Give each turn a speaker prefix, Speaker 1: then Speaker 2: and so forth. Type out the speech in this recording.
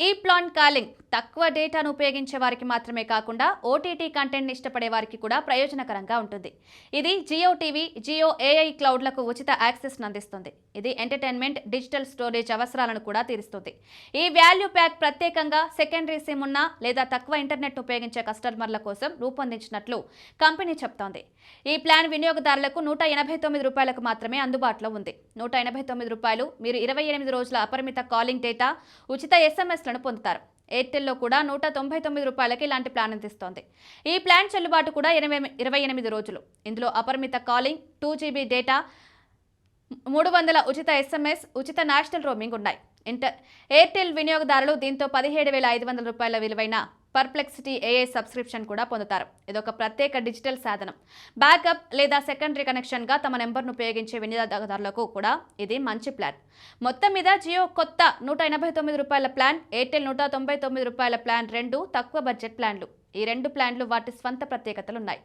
Speaker 1: ఈ plant calling. తక్కువ డేటాను ఉపయోగించే వారికి మాత్రమే కాకుండా ఓటీటీ కంటెంట్ ఇష్టపడే వారికి కూడా ప్రయోజనకరంగా ఉంటుంది. ఇది జియో టీవీ జియో ఏఐ క్లౌడ్లకు ఉచిత యాక్సెస్ను అందిస్తుంది. ఇది ఎంటర్టైన్మెంట్ డిజిటల్ స్టోరేజ్ అవసరాలను కూడా తీరుస్తుంది. ఈ వాల్యూ ప్యాక్ ప్రత్యేకంగా సెకండరీ సిమ్ ఉన్న లేదా తక్కువ ఇంటర్నెట్ ఉపయోగించే కస్టమర్ల కోసం రూపొందించినట్లు కంపెనీ చెప్తోంది. ఈ ప్లాన్ వినియోగదారులకు నూట ఎనభై తొమ్మిది రూపాయలకు మాత్రమే అందుబాటులో ఉంది. నూట ఎనభై తొమ్మిది రూపాయలు మీరు ఇరవై ఎనిమిది రోజుల అపరిమిత కాలింగ్ డేటా ఉచిత ఎస్ఎంఎస్లను పొందుతారు. ఎయిర్టెల్లో కూడా నూట తొంభై తొమ్మిది రూపాయలకి ఇలాంటి ప్లాన్ అందిస్తోంది. ఈ ప్లాన్ చెల్లుబాటు కూడా ఇరవై ఇరవై ఎనిమిది రోజులు. ఇందులో అపరిమిత కాలింగ్ టూ జీబీ డేటా మూడు వందల ఉచిత ఎస్ఎంఎస్ ఉచిత నేషనల్ రోమింగ్ ఉన్నాయి. ఇంటర్ ఎయిర్టెల్ వినియోగదారులు దీంతో పదిహేడు వేల ఐదు వందల రూపాయల విలువైన పర్ప్లెక్సిటీ ఏఏ సబ్స్క్రిప్షన్ కూడా పొందుతారు. ఇదొక ప్రత్యేక డిజిటల్ సాధనం. బ్యాకప్ లేదా సెకండరీ కనెక్షన్గా తమ నెంబర్ను ఉపయోగించే వినియోగదారులకు కూడా ఇది మంచి ప్లాన్. మొత్తం మీద జియో కొత్త నూట ఎనభై తొమ్మిది రూపాయల ప్లాన్ ఎయిర్టెల్ నూట తొంభై తొమ్మిది రూపాయల ప్లాన్ రెండు తక్కువ బడ్జెట్ ప్లాన్లు. ఈ రెండు ప్లాన్లు వాటి స్వంత ప్రత్యేకతలు ఉన్నాయి